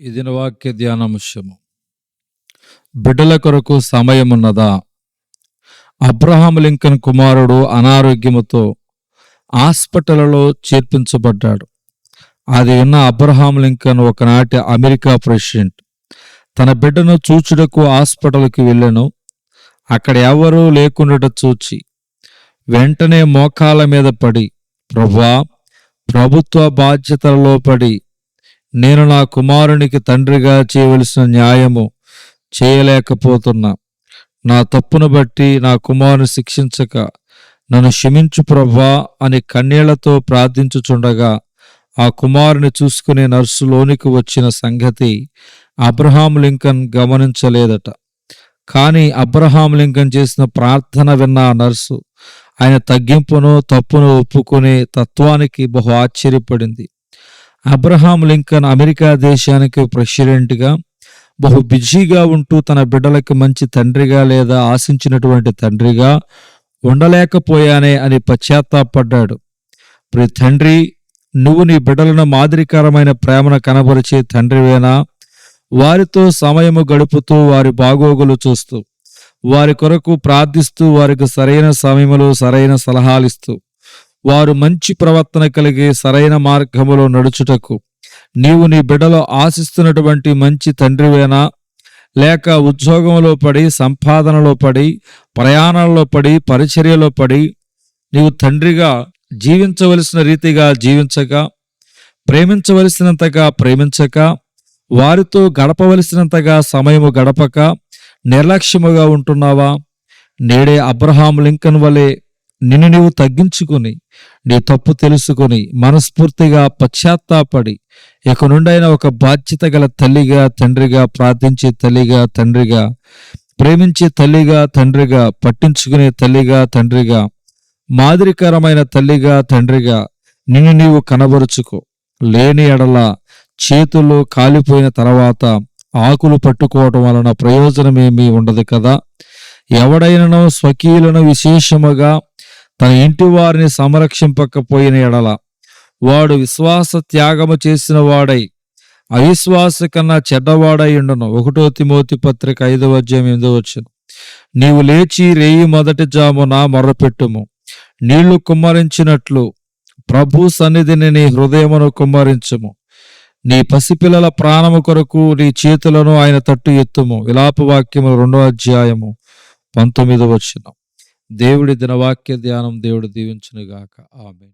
ఈ దినవాక్య ధ్యానాంశము బిడ్డల కొరకు సమయమున్నదా? అబ్రహాం లింకన్ కుమారుడు అనారోగ్యముతో హాస్పిటల్లో చేర్పించబడ్డాడు. అది ఉన్న అబ్రహాం లింకన్ ఒకనాటి అమెరికా ప్రెసిడెంట్ తన బిడ్డను చూచుటకు హాస్పిటల్కి వెళ్ళాను. అక్కడ ఎవరూ లేకుండట చూచి వెంటనే మోకాల మీద పడి ప్రభా ప్రభుత్వ బాధ్యతలలో పడి నేను నా కుమారునికి తండ్రిగా చేయవలసిన న్యాయము చేయలేకపోతున్నా. నా తప్పును బట్టి నా కుమారుని శిక్షించక నన్ను క్షమించు ప్రభా అని కన్నీళ్ళతో ప్రార్థించుచుండగా ఆ కుమారుని చూసుకునే నర్సులోనికి వచ్చిన సంగతి అబ్రహాం లింకన్ గమనించలేదట. కానీ అబ్రహాం లింకన్ చేసిన ప్రార్థన విన్న ఆ నర్సు ఆయన తగ్గింపును తప్పును ఒప్పుకునే తత్వానికి బహు ఆశ్చర్యపడింది. అబ్రహాం లింకన్ అమెరికా దేశానికి ప్రెసిడెంట్గా బహు బిజీగా ఉంటూ తన బిడ్డలకు మంచి తండ్రిగా లేదా ఆశించినటువంటి తండ్రిగా ఉండలేకపోయానే అని పశ్చాత్తాపడ్డాడు. ప్రి తండ్రి నువ్వు నీ బిడ్డలను మాదిరికరమైన ప్రేమను కనబరిచే తండ్రివేనా? వారితో సమయము గడుపుతూ వారి బాగోగులు చూస్తూ వారి కొరకు ప్రార్థిస్తూ వారికి సరైన సమయంలో సరైన సలహాలిస్తూ వారు మంచి ప్రవర్తన కలిగి సరైన మార్గములో నడుచుటకు. నీవు నీ బిడ్డలో ఆశిస్తున్నటువంటి మంచి తండ్రివేనా? లేక ఉద్యోగంలో పడి సంపాదనలో పడి ప్రయాణంలో పడి పరిచర్యలో పడి నీవు తండ్రిగా జీవించవలసిన రీతిగా జీవించక ప్రేమించవలసినంతగా ప్రేమించక వారితో గడపవలసినంతగా సమయము గడపక నిర్లక్ష్యముగా ఉంటున్నావా? నేడే అబ్రహాం లింకన్ వలె నిన్ను నీవు తగ్గించుకుని నీ తప్పు తెలుసుకొని మనస్ఫూర్తిగా పశ్చాత్తాపడి ఇక నుండైన ఒక బాధ్యత గల తల్లిగా తండ్రిగా ప్రార్థించే తల్లిగా తండ్రిగా ప్రేమించే తల్లిగా తండ్రిగా పట్టించుకునే తల్లిగా తండ్రిగా మాదిరికరమైన తల్లిగా తండ్రిగా నిన్ను నీవు కనబరుచుకో. లేని ఎడల చేతులు కాలిపోయిన తర్వాత ఆకులు పట్టుకోవటం వలన ప్రయోజనమేమీ ఉండదు కదా. ఎవడైనను స్వకీయులను విశేషముగా తన ఇంటి వారిని సంరక్షింపకపోయిన ఎడల వాడు విశ్వాస త్యాగము చేసిన వాడై అవిశ్వాస కన్నా చెడ్డవాడై ఉండను. ఒకటో తిమోతి పత్రిక ఐదవ అధ్యాయం ఎనిమిదో వచ్చిన నీవు లేచి రేయి మొదటి జామున మొర్రపెట్టుము నీళ్ళు కుమ్మరించినట్లు ప్రభు సన్నిధిని నీ హృదయమును కుమ్మరించము. నీ పసిపిల్లల ప్రాణము కొరకు నీ చేతులను ఆయన తట్టు ఎత్తుము. విలాప వాక్యము రెండో అధ్యాయము పంతొమ్మిదవ వచ్చిన దేవుడి దినవాక్య ధ్యానం దేవుడు దీవించునుగాక. ఆమె